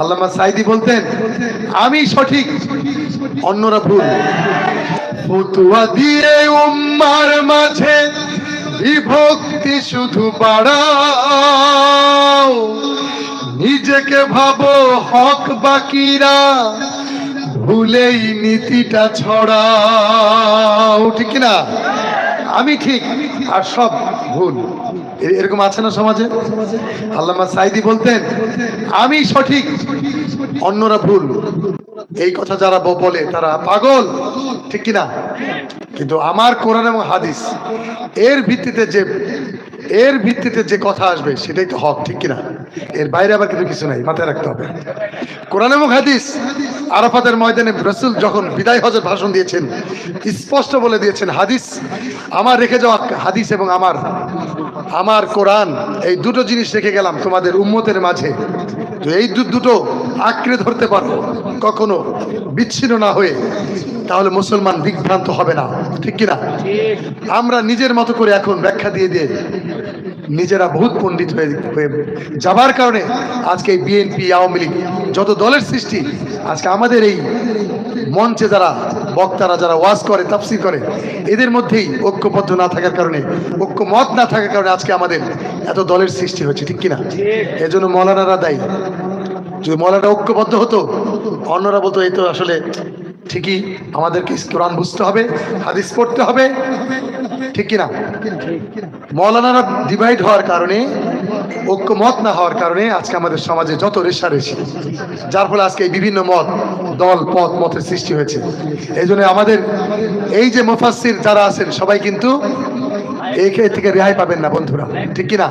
আল্লামা সাইদি বলতেন, আমি সঠিক, অন্যরা ভুল। ফতুয়া দিয়ে উম্মার মাঝে বিভক্তি শুধু বাড়াও। নিজেকে ভাবো হক বাকিরা, ভুলেই নীতিটা ছড়াও। ঠিক না আমি ঠিক আর সব ভুল। এরকম আছে না সমাজে? আল্লামা সাইদি বলতেন, আমি সঠিক, অন্যরা ভুল। এই কথা যারা বলে, তারা পাগল, ঠিক কিনা? কিন্তু আমার কোরআন এবং হাদিস, এর ভিত্তিতে যে, এর ভিত্তিতে যে কথা আসবে, সেটাই তো হক, ঠিক কিনা? এর বাইরে আবার কিন্তু কিছু নাই, মাথায় রাখতে হবে। কোরআন এবং হাদিস আরাফাতের ময়দানে রসুল যখন বিদায় হজের ভাষণ দিয়েছেন, স্পষ্ট বলে দিয়েছেন, হাদিস আমার রেখে যাওয়া হাদিস এবং আমার আমার কোরআন, এই দুটো জিনিস রেখে গেলাম তোমাদের উম্মতের মাঝে। তো এই দুটো আঁকড়ে ধরতে পারো কখনো বিচ্ছিন্ন না হয়ে। তাহলে মুসলমান বিভ্রান্ত হবে না। ঠিক কিনা? আমরা নিজের মতো করে এখন ব্যাখ্যা দিয়ে দিয়ে নিজেরা বহুত পণ্ডিত হয়ে যাবার কারণে আজকে এই বিএনপি আওয়ামী লীগ যত দলের সৃষ্টি, আজকে আমাদের এই মঞ্চে যারা বক্তারা যারা ওয়াজ করে, তাফসির করে, এদের মধ্যেই ঐক্যবদ্ধ না থাকার কারণে, ঐক্যমত না থাকার কারণে আজকে আমাদের এত দলের সৃষ্টি হচ্ছে ঠিক কিনা? এজন্য মৌলানারা দায়ী। যদি মৌলানা ঐক্যবদ্ধ হতো, অন্যরা বলতো, এই তো আসলে ঠিকই আমাদেরকে কোরআন বুঝতে হবে, হাদিস পড়তে হবে। ঠিক কিনা? মৌলানারা ডিভাইড হওয়ার কারণে, ঐক্যমত না হওয়ার কারণে আজকে আমাদের সমাজে যত রেশারেশি যার ফলে আজকে এই বিভিন্ন মত, দল, পথ, মতের সৃষ্টি হয়েছে। এই জন্য আমাদের এই যে মুফাসসির যারা আছেন, সবাই কিন্তু এই থেকে রেহাই পাবেন না বন্ধুরা। ঠিক কিনা?